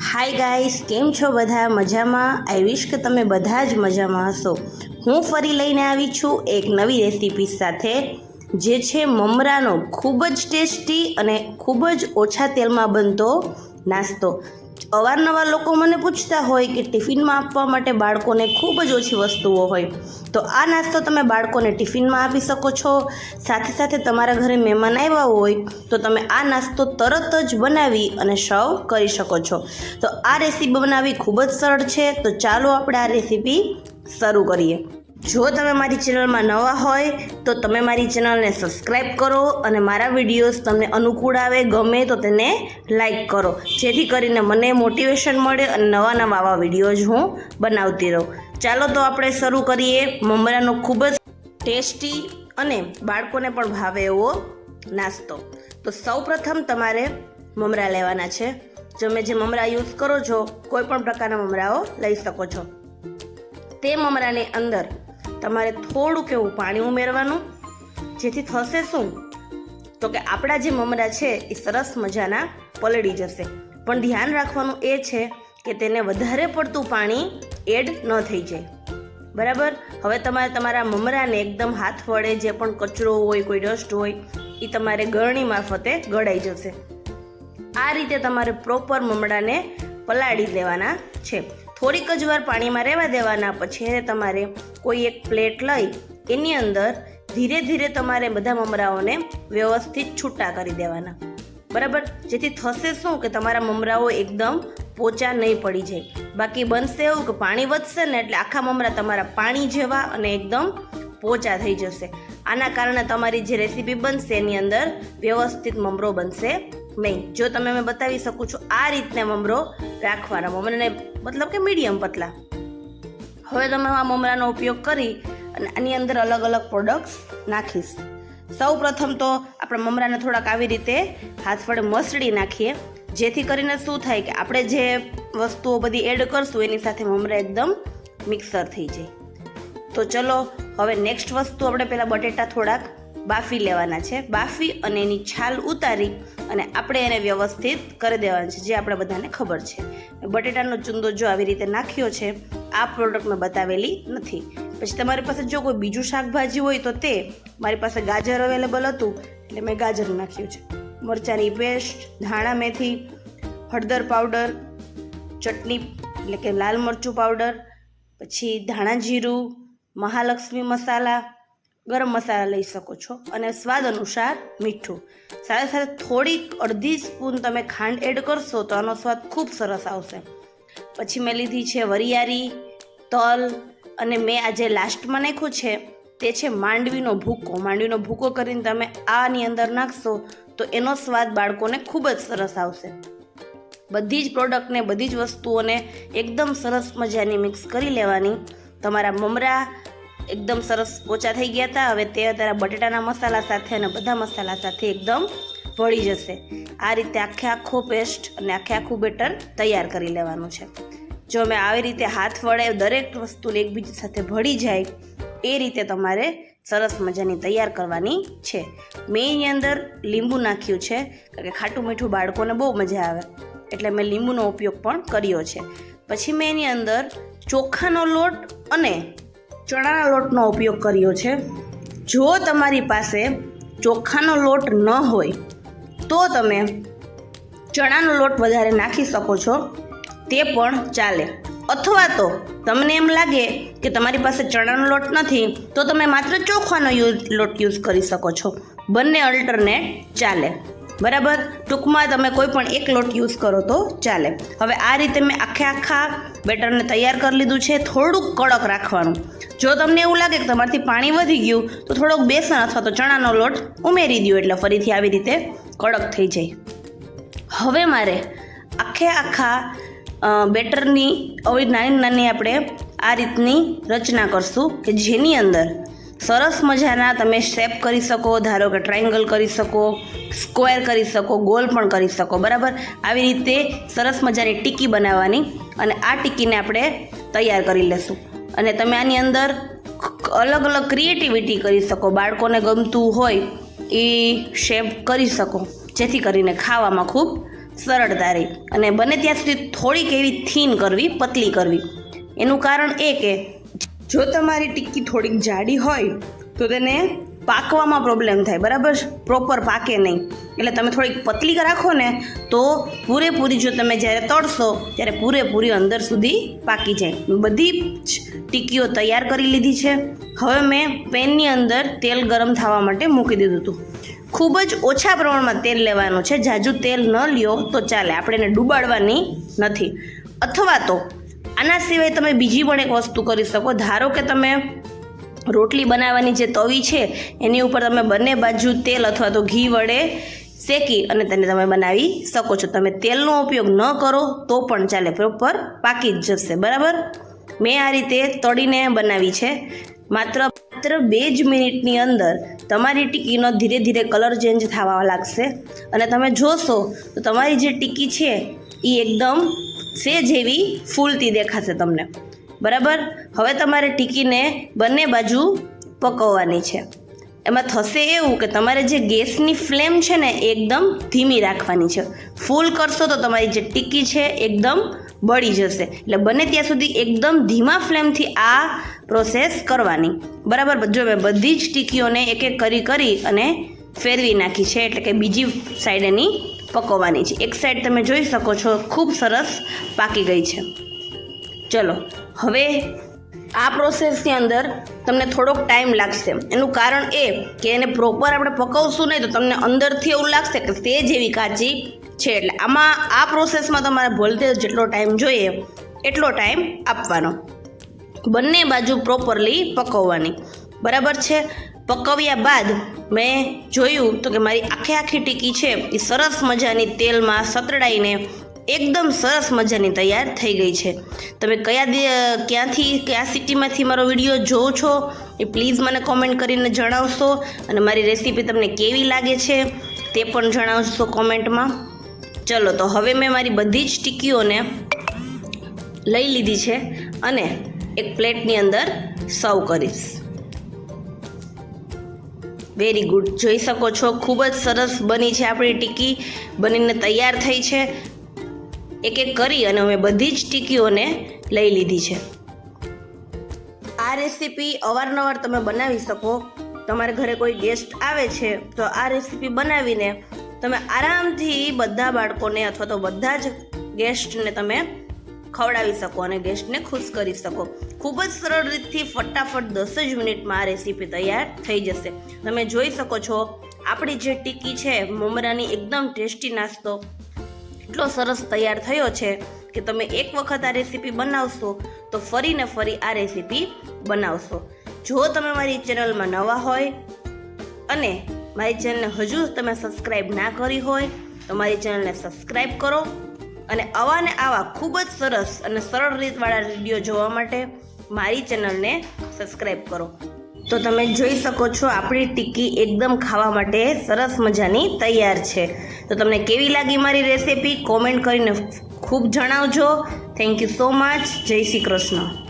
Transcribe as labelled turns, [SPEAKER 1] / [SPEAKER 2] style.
[SPEAKER 1] Hi guys કેમ છો બધા? મજામાં? આઈ વિશ કે તમે બધા જ મજામાં હશો. હું ફરી લઈને આવી છું એક નવી રેસીપી સાથે, જે છે મમરાનો ખૂબ જ ટેસ્ટી અને ખૂબ જ ઓછા તેલમાં બનતો નાસ્તો. અવારનવાર લોકો મને પૂછતા હોય કે ટિફિનમાં આપવા માટે બાળકોને ખૂબ જ ઓછી વસ્તુઓ હોય, તો આ નાસ્તો તમે બાળકોને ટિફિનમાં આપી શકો છો. સાથે સાથે તમારા ઘરે મહેમાન આવ્યા હોય, તો તમે આ નાસ્તો તરત જ બનાવી અને સર્વ કરી શકો છો. તો આ રેસીપી બનાવવી ખૂબ જ સરળ છે, તો ચાલો આપણે આ રેસીપી શરૂ કરીએ. જો તમે મારી ચેનલમાં નવા હોય, તો તમે મારી ચેનલને સબસ્ક્રાઈબ કરો અને મારા વિડીયોઝ તમને અનુકૂળ આવે, ગમે તો તેને લાઈક કરો. જેથી કરીને મને મોટિવેશન મળે અને નવા નવા આવા વિડીયોઝ હું બનાવતી રહું. ચાલો તો આપણે શરૂ કરીએ. મમરાનો ખૂબ જ ટેસ્ટી અને બાળકોને પણ ભાવે એવો નાસ્તો. તો સૌપ્રથમ તમારે મમરા લેવાના છે. તમે જે મમરા યુઝ કરો છો, કોઈ પણ પ્રકારના મમરાઓ લઈ શકો છો. તે મમરાની અંદર તમારે થોડુંક એવું પાણી ઉમેરવાનું? જેથી થશે શું? તો કે આપણા જે મમરા છે, એ સરસ મજાના પલળી જશે. પણ ધ્યાન રાખવાનું એ છે કે તેને વધારે પડતું પાણી એડ ન થઈ જાય. બરાબર? હવે તમારે તમારા મમરાને એકદમ હાથ વડે જે પણ કચરો હોય, કોઈ ડસ્ટ હોય એ તમારે ગળણી મારફતે ગળાઈ જશે. આ રીતે તમારે પ્રોપર મમરાને પલાળી દેવાના છે. થોડીક જ વાર પાણીમાં રહેવા દેવાના, પછી એને તમારે કોઈ એક પ્લેટ લઈ એની અંદર ધીરે ધીરે તમારે બધા મમરાઓને વ્યવસ્થિત છૂટા કરી દેવાના. બરાબર? જેથી થશે શું કે તમારા મમરાઓ એકદમ પોચા નહીં પડી જાય. બાકી બનશે એવું કે પાણી વધશે ને એટલે આખા મમરા તમારા પાણી જેવા અને એકદમ પોચા થઈ જશે. આના કારણે તમારી જે રેસીપી બનશે એની અંદર વ્યવસ્થિત મમરો બનશે નહીં. જો તમે મેં બતાવી શકું છું આ રીતના મમરો રાખવાના. મમરાને મતલબ કે મીડિયમ પતલા. હવે તમે આ મમરાનો ઉપયોગ કરી અને આની અંદર અલગ અલગ પ્રોડક્ટ્સ નાખીશ. સૌ પ્રથમ તો આપણે મમરાને થોડાક આવી રીતે હાથ વડે મસળી નાખીએ. જેથી કરીને શું થાય કે આપણે જે વસ્તુઓ બધી એડ કરશું, એની સાથે મમરા એકદમ મિક્સર થઈ જાય. તો ચલો, હવે નેક્સ્ટ વસ્તુ, આપણે પહેલાં બટેટા થોડાક બાફી લેવાના છે. બાફી અને એની છાલ ઉતારી અને આપણે એને વ્યવસ્થિત કરી દેવાના છે, જે આપણે બધાને ખબર છે. બટેટાનો ચૂંદો જો આવી રીતે નાખ્યો છે, આ પ્રોડક્ટ મેં બતાવેલી નથી. પછી તમારી પાસે જો કોઈ બીજું શાકભાજી હોય તો તે, મારી પાસે ગાજર અવેલેબલ હતું, એટલે મેં ગાજર નાખ્યું છે. મરચાંની પેસ્ટ ધાણા મેથી, હળદર પાવડર ચટણી, એટલે કે લાલ મરચું પાવડર પછી ધાણા જીરું, મહાલક્ષ્મી મસાલા ગરમ મસાલા લઈ શકો છો અને સ્વાદ અનુસાર મીઠું. સાથે સાથે થોડીક અડધી સ્પૂન તમે ખાંડ એડ કરશો તો આનો સ્વાદ ખૂબ સરસ આવશે. પછી મેં લીધી છે વરિયારી તલ અને મેં આજે લાસ્ટમાં નાખ્યું છે તે છે માંડવીનો ભૂકો. માંડવીનો ભૂકો કરીને તમે આની અંદર નાખશો તો એનો સ્વાદ બાળકોને ખૂબ જ સરસ આવશે. બધી જ પ્રોડક્ટને, બધી જ વસ્તુઓને એકદમ સરસ મજાની મિક્સ કરી લેવાની. તમારા મમરા એકદમ સરસ પોચા થઈ ગયા હતા. હવે તે અત્યારે બટેટાના મસાલા સાથે અને બધા મસાલા સાથે એકદમ ભળી જશે. આ રીતે આખે આખો પેસ્ટ અને આખે આખું બેટર તૈયાર કરી લેવાનું છે. જો મેં આવી રીતે હાથ વડે દરેક વસ્તુને એકબીજા સાથે ભળી જાય, એ રીતે તમારે સરસ મજાની તૈયાર કરવાની છે. મેં એની અંદર લીંબુ નાખ્યું છે, કારણ કે ખાટું મીઠું બાળકોને બહુ મજા આવે, એટલે મેં લીંબુનો ઉપયોગ પણ કર્યો છે. પછી મેં એની અંદર ચોખાનો લોટ અને ચણાના લોટનો ઉપયોગ કર્યો છે. જો તમારી પાસે ચોખાનો લોટ ન હોય, તો તમે ચણાનો લોટ વધારે નાખી શકો છો. તે પણ ચાલે. અથવા તો તમને એમ લાગે કે તમારી પાસે ચણાનો લોટ નથી, તો તમે માત્ર ચોખાનો યુઝ લોટ યુઝ કરી શકો છો. બંને અલ્ટરનેટ ચાલે. બરાબર? ટૂંકમાં તમે કોઈ પણ એક લોટ યુઝ કરો તો ચાલે. હવે આ રીતે મેં આખે આખા બેટરને તૈયાર કરી લીધું છે. થોડુંક કડક રાખવાનું. જો તમને એવું લાગે કે તમારાથી પાણી વધી ગયું, તો થોડોક બેસન અથવા તો ચણાનો લોટ ઉમેરી દો એટલે ફરીથી આવી રીતે કડક થઈ જાય. હવે મારે આખે આખા બેટરની આવી નાની નાની આપણે આ રીતની રચના કરશું કે જેની અંદર સરસ મજાના તમે શેપ કરી શકો, ધારો કે ટ્રાયંગલ કરી શકો સ્ક્વેર કરી શકો, ગોલ પણ કરી શકો, બરાબર? આવી રીતે સરસ મજાની ટીકી બનાવવાની અને આ ટીકીને આપણે તૈયાર કરી લેશું. અને તમે આની અંદર અલગ અલગ ક્રિએટિવિટી કરી શકો. બાળકોને ગમતું હોય એ શેપ કરી શકો. જેથી કરીને ખાવામાં ખૂબ સરળતા રહી. અને બને ત્યાં સુધી થોડીક એવી થીન કરવી, પતલી કરવી. એનું કારણ એ કે જો તમારી ટિક્કી થોડીક જાડી હોય, તો તેને પાકવામાં પ્રોબ્લેમ થાય, બરાબર? પ્રોપર પાકે નહીં. એટલે તમે થોડીક પતલી રાખો ને, તો પૂરેપૂરી જો તમે જ્યારે તળશો, ત્યારે પૂરેપૂરી અંદર સુધી પાકી જાય. બધી જ ટીકીઓ તૈયાર કરી લીધી છે. હવે મેં પેનની અંદર તેલ ગરમ થવા માટે મૂકી દીધું હતું. ખૂબ જ ઓછા પ્રમાણમાં તેલ લેવાનું છે. જાજુ તેલ ન લ્યો તો ચાલે. આપણે એને ડૂબાડવાની નથી. અથવા તો આના સિવાય તમે બીજી પણ એક વસ્તુ કરી શકો. ધારો કે તમે રોટલી બનાવવાની જે તવી છે, એની ઉપર તમે બંને બાજુ તેલ અથવા તો ઘી વડે શેકી અને તેને તમે બનાવી શકો છો. તમે તેલનો ઉપયોગ ન કરો તો પણ ચાલે, પ્રોપર પાકી જ જશે. બરાબર? મેં આ રીતે તળીને બનાવી છે. માત્ર માત્ર બે જ મિનિટની અંદર તમારી ટીકીનો ધીરે ધીરે કલર ચેન્જ થવા લાગશે. અને તમે જોશો તો તમારી જે ટીકી છે એ એકદમ સેજ એવી ફૂલતી દેખાશે તમને. બરાબર? હવે તમારે ટીકીને બંને બાજુ પકવવાની છે. એમાં થશે એવું કે તમારે જે ગેસની ફ્લેમ છે ને એકદમ ધીમી રાખવાની છે. ફૂલ કરશો તો તમારી જે ટીકી છે, એકદમ બળી જશે. એટલે બને ત્યાં સુધી એકદમ ધીમા ફ્લેમથી આ પ્રોસેસ કરવાની. બરાબર? જો મેં બધી જ ટીકીઓને એક એક કરી કરી અને ફેરવી નાખી છે, એટલે કે બીજી સાઈડ એની પકવવાની છે. એક સાઈડ તમે જોઈ શકો છો, ખૂબ સરસ પાકી ગઈ છે. ચલો, હવે આ પ્રોસેસની અંદર તમને થોડોક ટાઈમ લાગશે. એનું કારણ એ કે એને પ્રોપર આપણે પકવશું નહીં તો તમને અંદરથી એવું લાગશે કે તે જેવી કાચી છે. એટલે આમાં આ પ્રોસેસમાં તમારે ભલતે જેટલો ટાઈમ જોઈએ, એટલો ટાઈમ આપવાનો. બંને બાજુ પ્રોપરલી પકવવાની. બરાબર છે? પકવ્યા બાદ મેં જોયું તો કે મારી આખે આખી ટીકી છે. એ સરસ મજાની તેલમાં સતડાઈને એકદમ સરસ મજાની તૈયાર થઈ ગઈ છે. તમે કયા ક્યાંથી, કયા સિટીમાંથી મારો વીડિયો જોવો છો એ પ્લીઝ મને કોમેન્ટ કરીને જણાવશો અને મારી રેસીપી તમને કેવી લાગે છે તે પણ જણાવશો કોમેન્ટમાં. ચલો, તો હવે મેં મારી બધી જ ટીકીઓને લઈ લીધી છે અને એક પ્લેટની અંદર સર્વ કરીશ. Very good. જોઈ શકો છો, ખૂબ જ સરસ બની છે આપણી ટીકી. બનીને તૈયાર થઈ છે. એક એક કરી અને અમે બધી જ ટીકીઓને લઈ લીધી છે. આ રેસીપી અવારનવાર તમે બનાવી શકો. તમારે ઘરે કોઈ ગેસ્ટ આવે છે, તો આ રેસીપી બનાવીને તમે આરામથી બધા બાળકોને અથવા તો બધા જ ગેસ્ટને તમે ખવડાવી શકો અને ગેસ્ટને ખુશ કરી શકો. ખૂબ જ સરળ રીતથી ફટાફટ દસ જ મિનિટમાં આ રેસીપી તૈયાર થઈ જશે. તમે જોઈ શકો છો, આપણી જે ટીકી છે, મમરાની એકદમ ટેસ્ટી નાસ્તો એટલો સરસ તૈયાર થયો છે કે તમે એક વખત આ રેસીપી બનાવશો, તો ફરીને ફરી આ રેસીપી બનાવશો. જો તમે મારી ચેનલમાં નવા હોય અને મારી ચેનલને હજુ તમે સબસ્ક્રાઈબ ના કરી હોય, તો મારી ચેનલને સબસ્ક્રાઈબ કરો અને આવા ને આવા ખૂબ જ સરસ અને સરળ રીતવાળા વીડિયો જોવા માટે મારી ચેનલને સબસ્ક્રાઈબ કરો. તો તમે જોઈ શકો છો, આપણી ટિક્કી એકદમ ખાવા માટે સરસ મજાની તૈયાર છે. તો તમને કેવી લાગી મારી રેસીપી? કોમેન્ટ કરીને ખૂબ જણાવજો. થેન્ક યુ સો મચ જય શ્રી કૃષ્ણ.